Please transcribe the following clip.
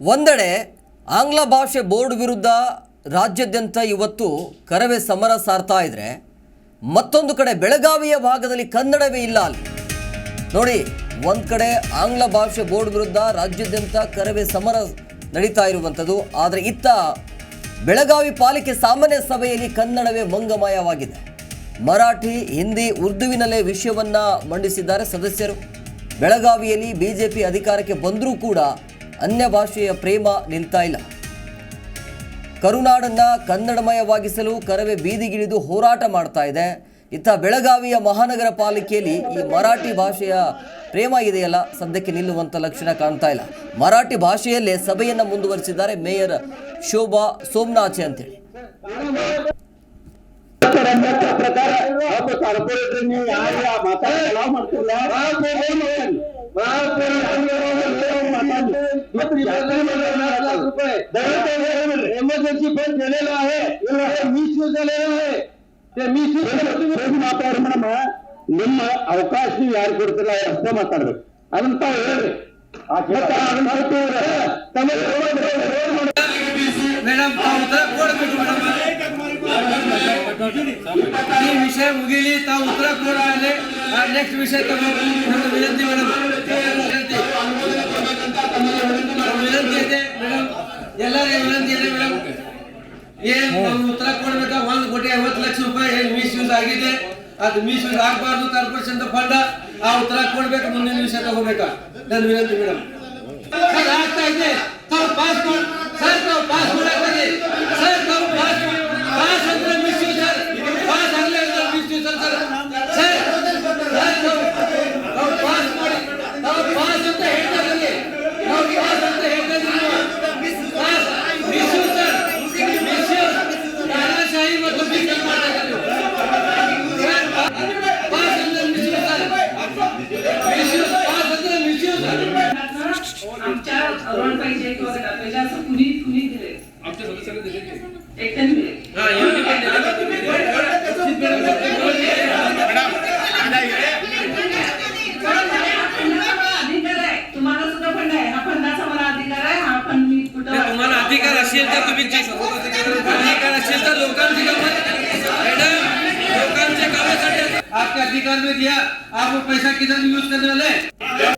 ಒಂದೆಡೆ ಆಂಗ್ಲ ಭಾಷೆ ಬೋರ್ಡ್ ವಿರುದ್ಧ ರಾಜ್ಯಾದ್ಯಂತ ಇವತ್ತು ಕರವೇ ಸಮರ ಸಾರ್ತಾ ಇದ್ರೆ ಮತ್ತೊಂದು ಕಡೆ ಬೆಳಗಾವಿಯ ಭಾಗದಲ್ಲಿ ಕನ್ನಡವೇ ಇಲ್ಲ ಅಲ್ಲಿ. ನೋಡಿ, ಒಂದು ಕಡೆ ಆಂಗ್ಲ ಭಾಷೆ ಬೋರ್ಡ್ ವಿರುದ್ಧ ರಾಜ್ಯಾದ್ಯಂತ ಕರವೇ ಸಮರ ನಡೀತಾ ಇರುವಂಥದ್ದು. ಆದರೆ ಇತ್ತ ಬೆಳಗಾವಿ ಪಾಲಿಕೆ ಸಾಮಾನ್ಯ ಸಭೆಯಲ್ಲಿ ಕನ್ನಡವೇ ಮಂಗಮಯವಾಗಿದೆ. ಮರಾಠಿ, ಹಿಂದಿ, ಉರ್ದುವಿನಲ್ಲೇ ವಿಷಯವನ್ನ ಮಂಡಿಸಿದ್ದಾರೆ ಸದಸ್ಯರು. ಬೆಳಗಾವಿಯಲ್ಲಿ ಬಿಜೆಪಿ ಅಧಿಕಾರಕ್ಕೆ ಬಂದರೂ ಕೂಡ ಅನ್ಯ ಭಾಷೆಯ ಪ್ರೇಮ ನಿಲ್ತಾ ಇಲ್ಲ. ಕರುನಾಡನ್ನು ಕನ್ನಡಮಯವಾಗಿಸಲು ಕರವೇ ಬೀದಿಗಿಳಿದು ಹೋರಾಟ ಮಾಡ್ತಾ ಇದೆ. ಇತ್ತ ಬೆಳಗಾವಿಯ ಮಹಾನಗರ ಪಾಲಿಕೆಯಲ್ಲಿ ಈ ಮರಾಠಿ ಭಾಷೆಯ ಪ್ರೇಮ ಇದೆಯಲ್ಲ? ಸದ್ಯಕ್ಕೆ ನಿಲ್ಲುವಂಥ ಲಕ್ಷಣ ಕಾಣ್ತಾ ಇಲ್ಲ. ಮರಾಠಿ ಭಾಷೆಯಲ್ಲೇ ಸಭೆಯನ್ನು ಮುಂದುವರಿಸಿದ್ದಾರೆ ಮೇಯರ್ ಶೋಭಾ ಸೋಮನಾಥೆ ಅಂತೇಳಿ. ಪ್ರಕಾರ ಒಬ್ಬ ಕಾರ್ಪೊರೇಟರ್ ನೀವು ಯಾರು ಮಾತಾಡ ಮಾಡ್ತಿಲ್ಲ एमर्जन्सी फंड दिलेला आहे मिसयूज झालेला आहे ते मिसयूज ಮಾತಾಡ ಮೇಡಮ್ ನಿಮ್ಮ ಅವಕಾಶ ನೀವು ಯಾರು ಕೊಡ್ತಿಲ್ಲ ಅಷ್ಟೇ ಮಾತಾಡ್ಬೇಕು ಅದನ್ನ ತಾವು ಹೇಳ್ರಿ ಮತ್ತೆ ಅದನ್ನ ಬಿಟ್ಟು ತಮ್ಮ ಮೇಡಮ್ ತಾವು ಉತ್ತರ ಕೊಡ್ಬೇಕು ಮೇಡಮ್ ಈ ವಿಷಯ ಮುಗಿಲಿ ತಾವು ಉತ್ತರ ಕೊಡಲಿ ನೆಕ್ಸ್ಟ್ ವಿಷಯ ತಗೊಂಡು ನನ್ನ ವಿನಂತಿ ಮೇಡಮ್ ಏನ್ ಉತ್ತರ ಕೊಡ್ಬೇಕಾ? ಒಂದು ಕೋಟಿ ಐವತ್ತು ಲಕ್ಷ ರೂಪಾಯಿ ಏನ್ ಮಿಸ್ ಯೂಸ್ ಆಗಿದೆ? ಅದು ಮಿಸ್ ಯೂಸ್ ಆಗಬಾರ್ದು ಕಾರ್ಪೊರೇಷನ್ ಫಂಡ್ ಆ ಉತ್ತರ ಕೊಡ್ಬೇಕು? ಮುಂದಿನ ವಿಷಯ ತಗೋಬೇಕಾ? ನನ್ನ ವಿನಂತಿ ಮೇಡಮ್ ಆಗ್ತಾ ಇದೆ. ತಾವು ಪಾಸ್ ಮಾಡಿ ಸರ್ ತಾವು ಪಾಸ್ ಮಾಡಾಕ್ತೀರಿ अरुण पाहिजे किंवा त्याच्या असं कुणी कुणी दिले आमच्या सदस्यांना दिले की? एकट्याने दिले एवढी पण दिली का तुम्ही? निश्चित अधिकार आहे तुम्हाला सुद्धा फंड आहे हा फंडाचा मला अधिकार आहे हा फंड मी नाही, कुठं तुम्हाला अधिकार असेल तर तुम्ही जे अधिकार असेल तर लोकांची कामं मॅडम लोकांच्या कामासाठी अधि- आपके अधिकार में दिया. आप वो पैसा किधर यूज करने वाले हैं?